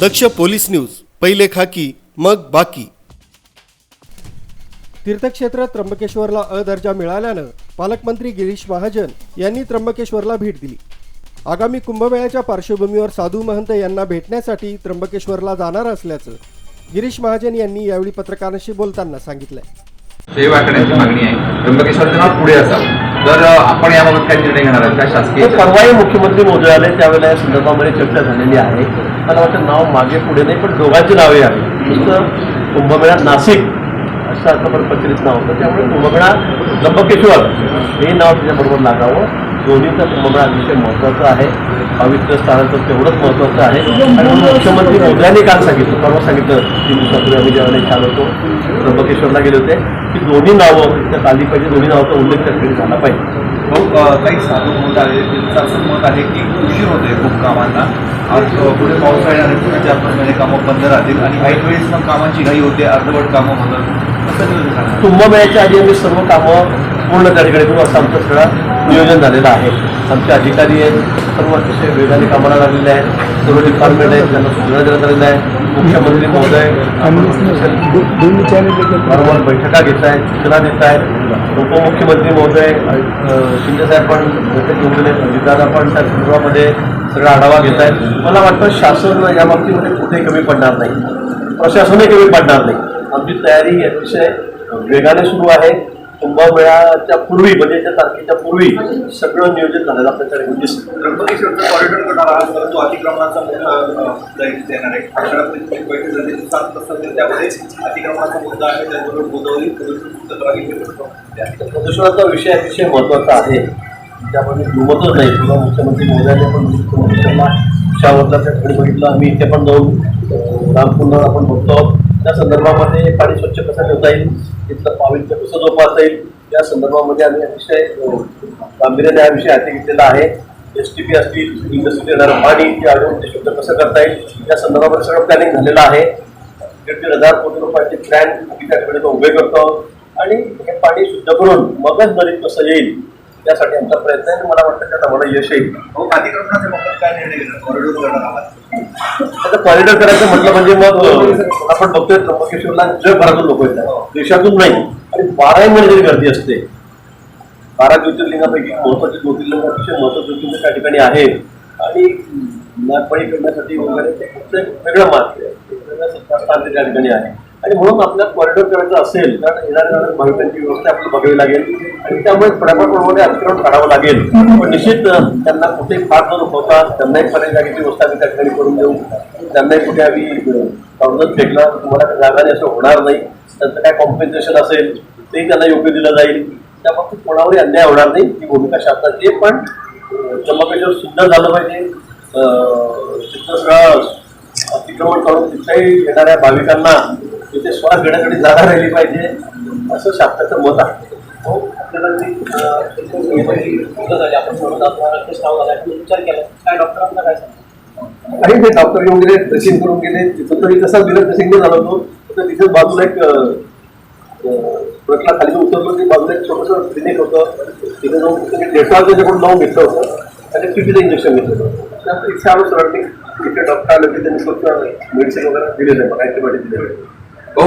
दक्ष police news पहिले खाकी मग बाकी. तीर्थक्षेत्र त्र्यंबकेश्वरला अ दर्जा मिळाल्यानं पालकमंत्री गिरीश महाजन यांनी त्र्यंबकेश्वरला भेट दिली. आगामी कुंभमेळ्याच्या पार्श्वभूमीवर साधू महंत यांना भेटण्यासाठी त्र्यंबकेश्वरला जाणार असल्याचं गिरीश महाजन यांनी यावेळी पत्रकारांशी बोलताना सांगितलंय. मागणी आहे. त्र्यंबकेश्वरचं नाव पुढे असावं. तर आपण याबाबत काय निर्णय घेणार आहात काय शासकीय ते परवाही मुख्यमंत्री मोदी आले त्यावेळेला या संदर्भामध्ये चर्चा झालेली आहे. मला वाटतं नाव मागे पुढे नाही पण दोघांची नावे आहेत नुसतं कुंभमेळा नाशिक असं आता पण प्रचलित नाव होतं. त्यामुळे कुंभमेळा त्र्यंबकेश्वर हे नाव त्याच्याबरोबर लागावं. दोन्हीचा कुंभमेळा अतिशय महत्त्वाचं आहे. पवित्र स्थानाचं तेवढंच महत्त्वाचं आहे. आणि मुख्यमंत्री मोदयांनी काल सांगितलं परवा सांगितलं तीन दिवसापूर्वी आम्ही इथे आलो होतो. त्र्यंबकेश्वरला गेले होते. की दोन्ही नावं त्यात आली पाहिजे दोन्ही नावाचा उल्लेख त्या ठिकाणी झाला पाहिजे. अ, काही साधू मत आहे त्यांचं असं मत आहे की उशीर होते खूप कामांना आज पुढे पावसाळ्या आणि पुढे चार पाच महिने कामं बंद राहतील. आणि काही वेळेस मग कामांची घाई होते अर्धवट कामं होतात. करणार? कुंभमेळ्याच्या आधी आम्ही सर्व कामं पूर्ण त्या ठिकाणी करू असं आमचं सगळं नियोजन झालेलं आहे. आमचे अधिकारी आहेत. सर्व अतिशय वेगाने कामाला लागलेले आहेत. सर्व डिपार्टमेंट आहेत. त्यांना सूचना देण्यात आलेल्या आहे मुख्यमंत्री महोदय वारंवार बैठका घेत आहेत सूचना देत आहेत. उपमुख्यमंत्री महोदय शिंदेसाहेब पण बैठक घेऊन गेले अजितदादा पण त्या संदर्भामध्ये सगळा आढावा घेत आहेत. मला वाटतं शासन या बाबतीमध्ये कुठेही कमी पडणार नाही. प्रशासनही कमी पडणार नाही. आमची तयारी अतिशय वेगाने सुरू आहे. कुंभमेळ्याच्या पूर्वी म्हणजे त्या तारखेच्या पूर्वी सगळं नियोजन झालेलं आपल्याकडे त्र्यंबकेश्वरचा कॉरिडॉर करणार आहात परंतु अतिक्रमणाचा मुद्दा देणार आहे. आषाढात एक बैठक झाली सात तासात त्यामध्ये अतिक्रमणाचा मुद्दा आहे त्याचबरोबर गोदावरी प्रदूषण प्रदूषणाचा विषय अतिशय महत्त्वाचा आहे. त्यामध्ये दुमतच नाही. किंवा मुख्यमंत्री मोदयांनी पण मुख्यमंत्र्यांना शावरला त्या ठिकाणी बघितलं. आम्ही इथे पण जाऊन अं, रामकुंड आपण बघतो त्या संदर्भामध्ये पाणी स्वच्छ कसं ठेवता येईल? तिथलं पावित्र्य कसं जोपासता येईल. या संदर्भामध्ये आम्ही अतिशय गांभीर्याने हा विषय हाती घेतलेला आहे. एस टी पी असतील इंडस्ट्री येणारं पाणी ते अडवून ते शुद्ध कसं करता येईल या संदर्भामध्ये सगळं प्लॅनिंग झालेलं आहे. दीड दीड हजार कोटी रुपयाचे प्लॅन आम्ही त्या ठिकाणी तो उभे करतो. आणि हे पाणी शुद्ध करून मगच नदीत कसं येईल त्यासाठी आमचा प्रयत्न आहे मला वाटतं त्यात आम्हाला यश येईल. बाबतीत काय निर्णय घेणार कॉरिडॉर करणार आहात आता कॉरिडॉर करायचं म्हटलं म्हणजे मग आपण बघतोय त्र्यंबकेश्वरला जगभरातून लोक येतात. देशातून नाही. आणि बाराही महिने तरी गर्दी असते. बारा ज्योतिर्लिंगापैकी महत्त्वाचे ज्योतिर्लिंग अतिशय महत्त्वाचे ज्योतिर्लिंग त्या ठिकाणी आहे. आणि नागपळी करण्यासाठी वगैरे ते फक्त एक वेगळं मार्ग आहे. एक वेगळं सत्तास्थान ते त्या ठिकाणी आहे. आणि म्हणून आपल्याला कॉरिडॉर करायचं असेल तर येणाऱ्या भाविकांची व्यवस्था आपल्याला बघावी लागेल. आणि त्यामुळे फटाफटप्रमाणे अतिक्रमण काढावं लागेल. पण निश्चित त्यांना कुठे फार न होता त्यांनाही पर्याय जागेची व्यवस्था आम्ही त्या ठिकाणी करून देऊ. त्यांनाही कुठे आम्ही काउंटर फेकला तुम्हाला जागाने असं होणार नाही. त्यांचं काय कॉम्पेन्सेशन असेल ते त्यांना योग्य दिलं जाईल. त्या बाबतीत कोणावरही अन्याय होणार नाही ही भूमिका शासनाची पण अं, त्र्यंबकेश्वर झालं पाहिजे. तिथं अतिक्रमण करून तिथेही येणाऱ्या भाविकांना तिथे श्वास घेण्यासाठी जागा राहिली पाहिजे. असं शासनाचं मत आहे. हो, आणि ते डॉक्टर येऊन गेले ड्रेसिंग करून गेले. तिथं तरी तसाच दिलं ड्रेसिंग नाही झालं होतो तर तिथे बाजूला एक ट्रकला खाली उतरलो. ते बाजूला एक छोटंसं क्लिनिक होतं. तिथे जाऊन तिथे डेटॉल त्याच्याकडून लावून घेतलं होतं आणि टीटीचं इंजेक्शन घेतलं होतं. त्यानंतर इथे आलो इथे डॉक्टर आले की त्यांनी स्वतः मेडिसिन वगैरे दिलेलं आहे. अँटीबायोटिक दिलेलं आहे.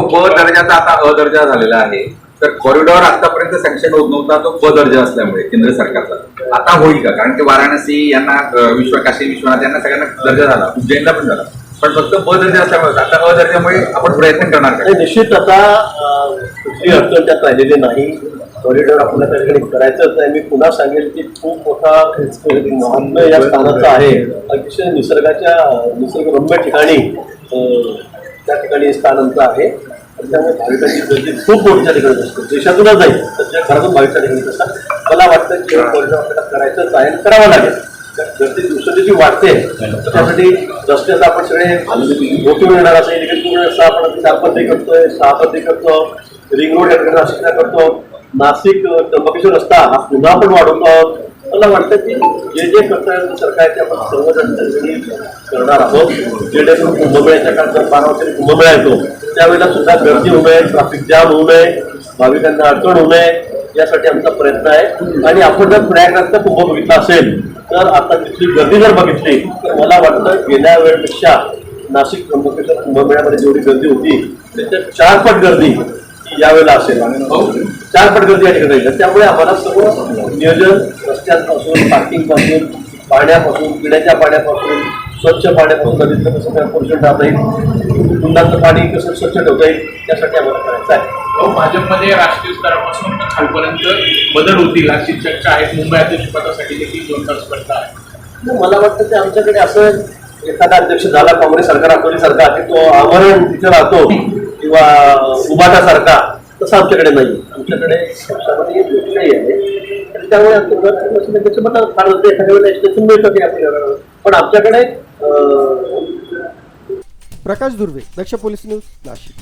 प ब दर्जाचा आता अ दर्जा झालेला आहे तर कॉरिडॉर आतापर्यंत सँक्शन होत नव्हता तो ब दर्जा असल्यामुळे केंद्र सरकारचा. आता होईल का? कारण की वाराणसी यांना विश्व काशी विश्वनाथ यांना सगळ्यांना दर्जा झाला उज्जैनला पण झाला. पण फक्त ब दर्जा असल्यामुळे आता अ दर्जामुळे आपण प्रयत्न करणार का? निश्चित आता कुठली अडचण त्यात राहिलेली नाही. कॉरिडॉर आपल्याला त्या ठिकाणी करायचंच नाही. मी पुन्हा सांगेल की खूप मोठा महात्म्य या स्थानाचं आहे. अतिशय निसर्गाच्या निसर्गरम्य ठिकाणी त्या ठिकाणी हे आहे. त्यामुळे भाविकांची गर्दी खूप मोठ्या ठिकाणी असते. देशातूनच जाईल तर खरंच भाविक ठिकाणी असतात. मला वाटतं की कॉरिडॉर आपल्याला करायचं आहे आणि करावं लागेल. गर्दी दिवसाची वाढते. तर त्यासाठी रस्त्याचा आपण सगळे मोठी मिळणार असेल इकडे असं आपण आता करतोय सहा करतो रिंग रोड या ठिकाणी करतो नाशिक अं, त्र्यंबकेश्वर रस्ता हा पुन्हा आपण वाढवतो आहोत. मला वाटतं की जे जे कर्तव्य सरकारचे आपण सर्वजण करणार आहोत. जेणेकरून कुंभमेळ्याच्या काळात जर बारा वर्षांनी कुंभमेळा येतो. त्यावेळेला सुद्धा गर्दी होऊ नये ट्रॅफिक जाम होऊ नये भाविकांना अडचण होऊ नये यासाठी आमचा प्रयत्न आहे. आणि आपण जर प्रयागराजचा कुंभ बघितला असेल तर आता तिथली गर्दी जर बघितली तर मला वाटतं गेल्या वेळेपेक्षा नाशिक त्र्यंबकेश्वर कुंभमेळ्यामध्ये जेवढी गर्दी होती त्याच्या चार पट गर्दी यावेळेला असेल चार पट गर्दी या ठिकाणी. त्यामुळे आम्हाला सर्व नियोजन रस्त्यांपासून पार्किंगपासून पाण्यापासून पिण्याच्या पाण्यापासून स्वच्छ पाण्यापासून नदीतलं कसं काय पोर्शन टाकता येईल कुंडाचं पाणी कसं स्वच्छ ठेवता येईल त्यासाठी आम्हाला करायचं आहे. अहो, भाजपमध्ये राष्ट्रीय स्तरापासून खालपर्यंत बदल होतील अशी चर्चा आहे. मुंबई अध्यक्षपदासाठी देखील जोरदार स्पर्धा आहे. मला वाटतं ते आमच्याकडे असं एखादा अध्यक्ष झाला काँग्रेस सरकार राष्ट्रवादी सरकार की तो आमरण तिथे राहतो. किंवा उबाटासारखा तसं आमच्याकडे नाही. आमच्याकडे पक्षामध्ये लोकशाही आहे. आणि त्यामुळे आमचं त्याचं मला फार एखाद्या वेळेला मिळतं आपल्याला. पण आमच्याकडे प्रकाश दुर्वे दक्ष पोलीस न्यूज नाशिक.